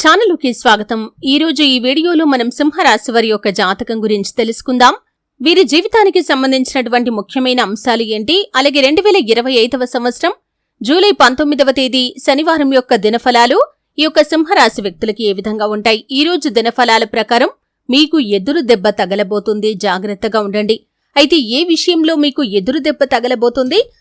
ఛానల్కి స్వాగతం. ఈ రోజు ఈ వీడియోలో మనం సింహరాశి వారి యొక్క జాతకం గురించి తెలుసుకుందాం. వీరి జీవితానికి సంబంధించినటువంటి ముఖ్యమైన అంశాలు ఏంటి? అలాగే రెండు వేల ఇరవై ఐదవ సంవత్సరం జూలై పంతొమ్మిదవ తేదీ శనివారం యొక్క దినఫలాలు ఈ యొక్క సింహరాశి వ్యక్తులకి ఏ విధంగా ఉంటాయి? ఈ రోజు దినఫలాల ప్రకారం మీకు ఎదురు దెబ్బ తగలబోతుంది. జాగ్రత్తగా ఉండండి. అయితే ఏ విషయంలో మీకు ఎదురు దెబ్బ తగలబోతుంది?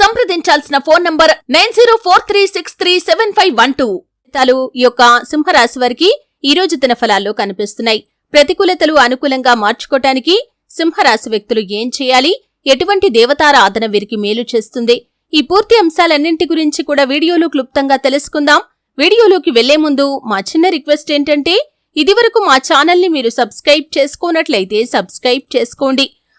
సంప్రదించాల్సిన phone number nine zero four three six three seven five one two. ఫలితాలు ఈ యొక్క సింహరాశి వారికి ఈ రోజు దిన ఫలాల్లో కనిపిస్తున్నాయి. ప్రతికూలతలు అనుకూలంగా మార్చుకోటానికి సింహరాశి వ్యక్తులు ఏం చేయాలి? ఎటువంటి దేవతారాధన వీరికి మేలు చేస్తుంది? ఈ పూర్తి అంశాలన్నింటి గురించి కూడా వీడియోలో క్లుప్తంగా తెలుసుకుందాం. వీడియోలోకి వెళ్ళే ముందు మా చిన్న రిక్వెస్ట్ ఏంటంటే ఇదివరకు మా ఛానల్ని మీరు సబ్స్క్రైబ్ చేసుకోనట్లయితే సబ్స్క్రైబ్ చేసుకోండి.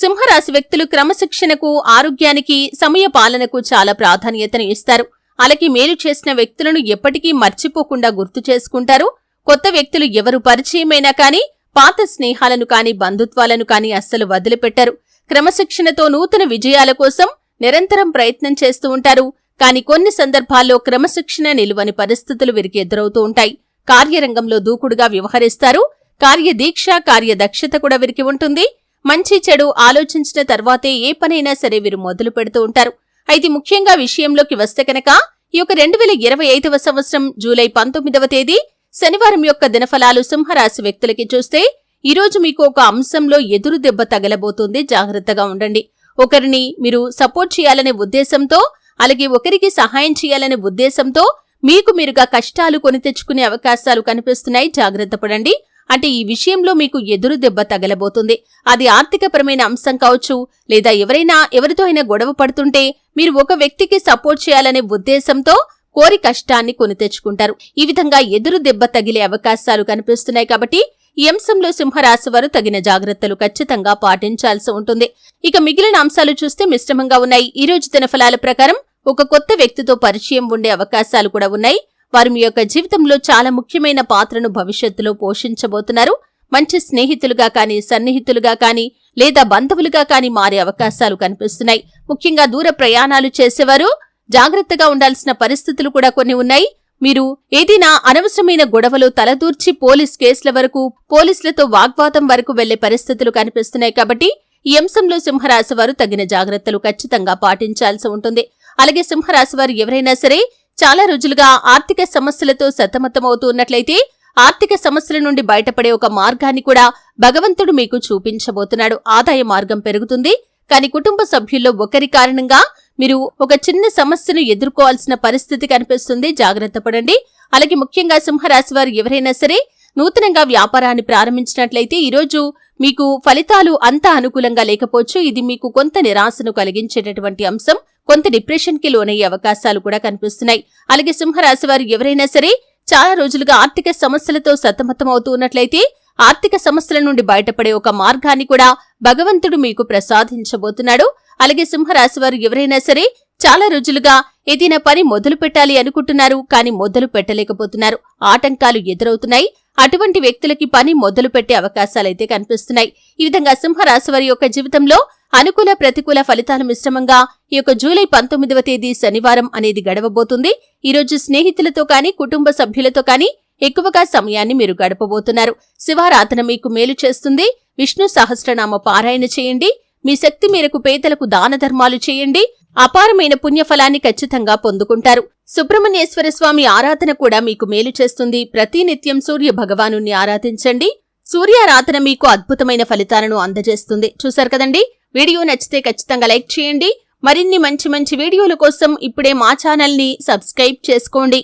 సింహరాశి వ్యక్తులు క్రమశిక్షణకు ఆరోగ్యానికి సమయ పాలనకు చాలా ప్రాధాన్యతను ఇస్తారు. అలాగే మేలు చేసిన వ్యక్తులను ఎప్పటికీ మర్చిపోకుండా గుర్తు చేసుకుంటారు. కొత్త వ్యక్తులు ఎవరు పరిచయమైనా కాని పాత స్నేహాలను కాని బంధుత్వాలను కాని అస్సలు వదిలిపెట్టరు. క్రమశిక్షణతో నూతన విజయాల కోసం నిరంతరం ప్రయత్నం చేస్తూ ఉంటారు. కాని కొన్ని సందర్భాల్లో క్రమశిక్షణ నిలువని పరిస్థితులు వీరికి ఎదురవుతూ ఉంటాయి. కార్యరంగంలో దూకుడుగా వ్యవహరిస్తారు. కార్యదీక్ష కార్యదక్షత కూడా వీరికి ఉంటుంది. మంచి చెడు ఆలోచించిన తర్వాతే ఏ పనైనా సరే వీరు మొదలు పెడుతూ ఉంటారు. అయితే ముఖ్యంగా విషయంలోకి వస్తే కనుక ఈ యొక్క రెండు వేల ఇరవై ఐదవ సంవత్సరం జూలై పంతొమ్మిదవ తేదీ శనివారం యొక్క దినఫలాలు సింహరాశి వ్యక్తులకి చూస్తే ఈరోజు మీకు ఒక అంశంలో ఎదురు దెబ్బ తగలబోతుంది. జాగ్రత్తగా ఉండండి. ఒకరిని మీరు సపోర్ట్ చేయాలనే ఉద్దేశంతో అలాగే ఒకరికి సహాయం చేయాలనే ఉద్దేశంతో మీకు మీరుగా కష్టాలు కొని తెచ్చుకునే అవకాశాలు కనిపిస్తున్నాయి. జాగ్రత్త పడండి. అంటే ఈ విషయంలో మీకు ఎదురు దెబ్బ తగలబోతుంది. అది ఆర్థికపరమైన అంశం కావచ్చు లేదా ఎవరైనా ఎవరితో అయినా గొడవ పడుతుంటే మీరు ఒక వ్యక్తికి సపోర్ట్ చేయాలనే ఉద్దేశంతో కోరి కష్టాన్ని కొని తెచ్చుకుంటారు. ఈ విధంగా ఎదురు దెబ్బ తగిలే అవకాశాలు కనిపిస్తున్నాయి కాబట్టి ఈ అంశంలో సింహరాశి వారు తగిన జాగ్రత్తలు ఖచ్చితంగా పాటించాల్సి ఉంటుంది. ఇక మిగిలిన అంశాలు చూస్తే మిశ్రమంగా ఉన్నాయి. ఈ రోజు దిన ఫలాల ప్రకారం ఒక కొత్త వ్యక్తితో పరిచయం ఉండే అవకాశాలు కూడా ఉన్నాయి. వారు మీ యొక్క జీవితంలో చాలా ముఖ్యమైన పాత్రను భవిష్యత్తులో పోషించబోతున్నారు. మంచి స్నేహితులుగా కానీ సన్నిహితులుగా కానీ లేదా బంధువులుగా కానీ మారే అవకాశాలు కనిపిస్తున్నాయి. ముఖ్యంగా దూర ప్రయాణాలు చేసేవారు జాగ్రత్తగా ఉండాల్సిన పరిస్థితులు కూడా కొన్ని ఉన్నాయి. మీరు ఏదైనా అనవసరమైన గొడవలు తలదూర్చి పోలీస్ కేసుల వరకు పోలీసులతో వాగ్వాదం వరకు వెళ్ళే పరిస్థితులు కనిపిస్తున్నాయి కాబట్టి ఈ అంశంలో సింహరాశి వారు తగిన జాగ్రత్తలు ఖచ్చితంగా పాటించాల్సి ఉంటుంది. అలాగే సింహరాశి వారు ఎవరైనా సరే చాలా రోజులుగా ఆర్థిక సమస్యలతో సతమతమవుతూ ఉన్నట్లయితే ఆర్థిక సమస్యల నుండి బయటపడే ఒక మార్గాన్ని కూడా భగవంతుడు మీకు చూపించబోతున్నాడు. ఆదాయ మార్గం పెరుగుతుంది. కానీ కుటుంబ సభ్యుల్లో ఒకరి కారణంగా మీరు ఒక చిన్న సమస్యను ఎదుర్కోవాల్సిన పరిస్థితి కనిపిస్తుంది. జాగ్రత్త పడండి. అలాగే ముఖ్యంగా సింహరాశి వారు ఎవరైనా సరే నూతనంగా వ్యాపారాన్ని ప్రారంభించినట్లయితే ఈరోజు మీకు ఫలితాలు అంత అనుకూలంగా లేకపోవచ్చు. ఇది మీకు కొంత నిరాశను కలిగించేటటువంటి అంశం. కొంత డిప్రెషన్కి లోనయ్యే అవకాశాలు కూడా కనిపిస్తున్నాయి. అలాగే సింహరాశి వారు ఎవరైనా సరే చాలా రోజులుగా ఆర్థిక సమస్యలతో సతమతమవుతూ ఉన్నట్లయితే ఆర్థిక సమస్యల నుండి బయటపడే ఒక మార్గాన్ని కూడా భగవంతుడు మీకు ప్రసాదించబోతున్నాడు. అలాగే సింహరాశి వారు ఎవరైనా సరే చాలా రోజులుగా ఏదైనా పని మొదలు పెట్టాలి అనుకుంటున్నారు కానీ మొదలు పెట్టలేకపోతున్నారు. ఆటంకాలు ఎదురవుతున్నాయి. అటువంటి వ్యక్తులకి పని మొదలు పెట్టే అవకాశాలైతే కనిపిస్తున్నాయి. ఈ విధంగా సింహరాశి వారి యొక్క జీవితంలో అనుకూల ప్రతికూల ఫలితాల మిశ్రమంగా ఈ యొక్క జూలై పంతొమ్మిదవ తేదీ శనివారం అనేది గడవబోతుంది. ఈరోజు స్నేహితులతో కానీ కుటుంబ సభ్యులతో కానీ ఎక్కువగా సమయాన్ని మీరు గడపబోతున్నారు. శివారాధన మీకు మేలు చేస్తుంది. విష్ణు సహస్రనామ పారాయణ చేయండి. మీ శక్తి మేరకు పేదలకు దాన ధర్మాలు చేయండి. అపారమైన పుణ్యఫలాన్ని ఖచ్చితంగా పొందుకుంటారు. సుబ్రహ్మణ్యేశ్వర స్వామి ఆరాధన కూడా మీకు మేలు చేస్తుంది. ప్రతినిత్యం సూర్య భగవానుణ్ణి ఆరాధించండి. సూర్యారాధన మీకు అద్భుతమైన ఫలితాలను అందజేస్తుంది. చూశారు కదండి? వీడియో నచ్చితే ఖచ్చితంగా లైక్ చేయండి. మరిన్ని మంచి మంచి వీడియోల కోసం ఇప్పుడే మా ఛానల్ని సబ్స్క్రైబ్ చేసుకోండి.